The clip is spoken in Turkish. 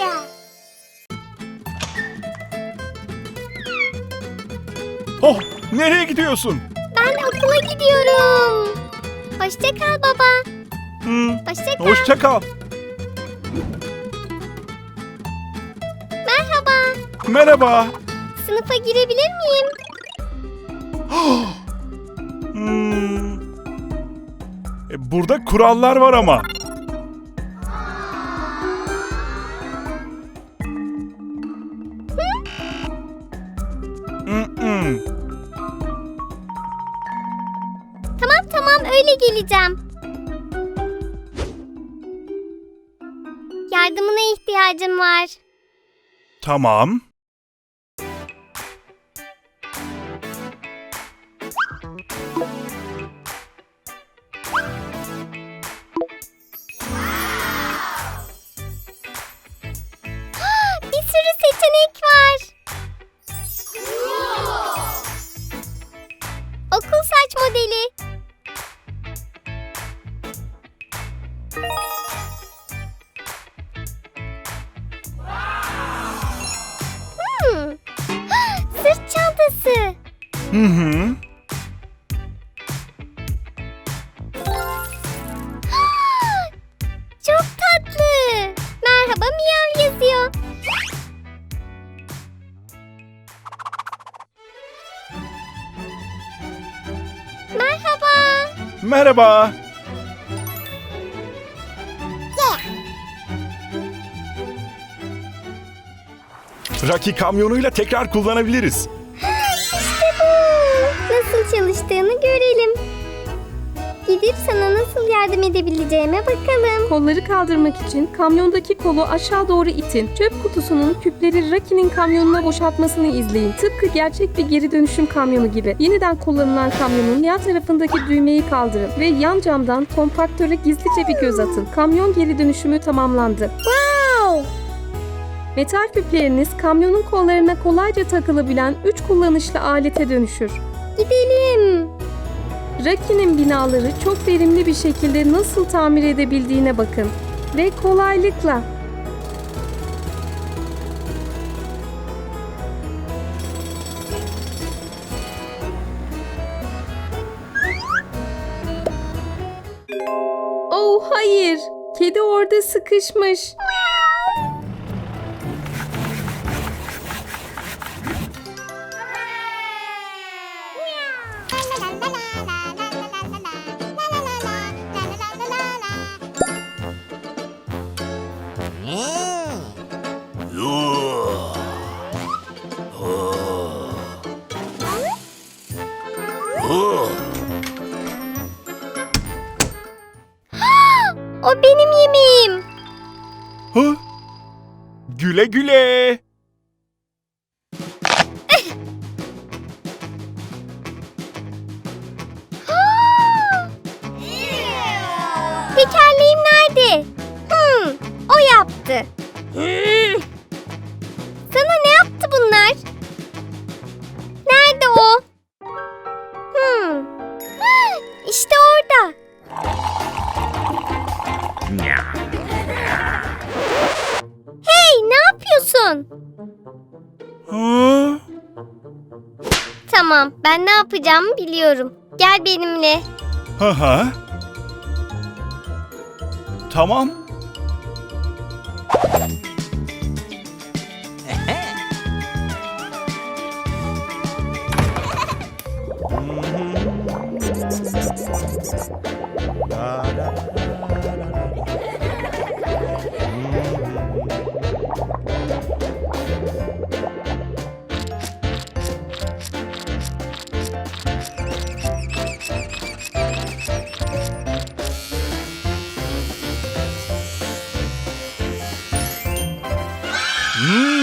yapacağım. Oh, nereye gidiyorsun? Ben okula gidiyorum. Hoşça kal baba. Hmm, Hoşça kal. hoşça kal. Merhaba. Merhaba. Sınıfa girebilir miyim? Hmm. E, Burada kurallar var ama. Mm-mm. Tamam tamam öyle geleceğim. Yardımına ihtiyacım var. Tamam. Okul saç modeli. Hmm. Sırt çantası. Hı hı. Merhaba. Rocky kamyonuyla tekrar kullanabiliriz. İşte bu. Nasıl çalıştığını görelim. Gidip sana nasıl yardım edebileceğime bakalım. Kolları kaldırmak için kamyondaki kolu aşağı doğru itin. Çöp kutusunun küpleri Rocky'nin kamyonuna boşaltmasını izleyin. Tıpkı gerçek bir geri dönüşüm kamyonu gibi. Yeniden kullanılan kamyonun yan tarafındaki düğmeyi kaldırın ve yan camdan kompaktöre gizlice bir göz atın. Kamyon geri dönüşümü tamamlandı. Wow. Metal küpleriniz kamyonun kollarına kolayca takılabilen 3 kullanışlı alete dönüşür. Gidelim. Rocky'nin binaları çok verimli bir şekilde nasıl tamir edebildiğine bakın ve kolaylıkla Oh hayır. Kedi orada sıkışmış. O benim yemeğim. Hı? Güle güle. Tekerleğim nerede? Hmm, o yaptı. Sana ne yaptı bunlar? Nerede o? Hmm. İşte orada. Hey, ne yapıyorsun? Tamam, ben ne yapacağımı biliyorum. Gel benimle. Hı. Tamam. Mmm.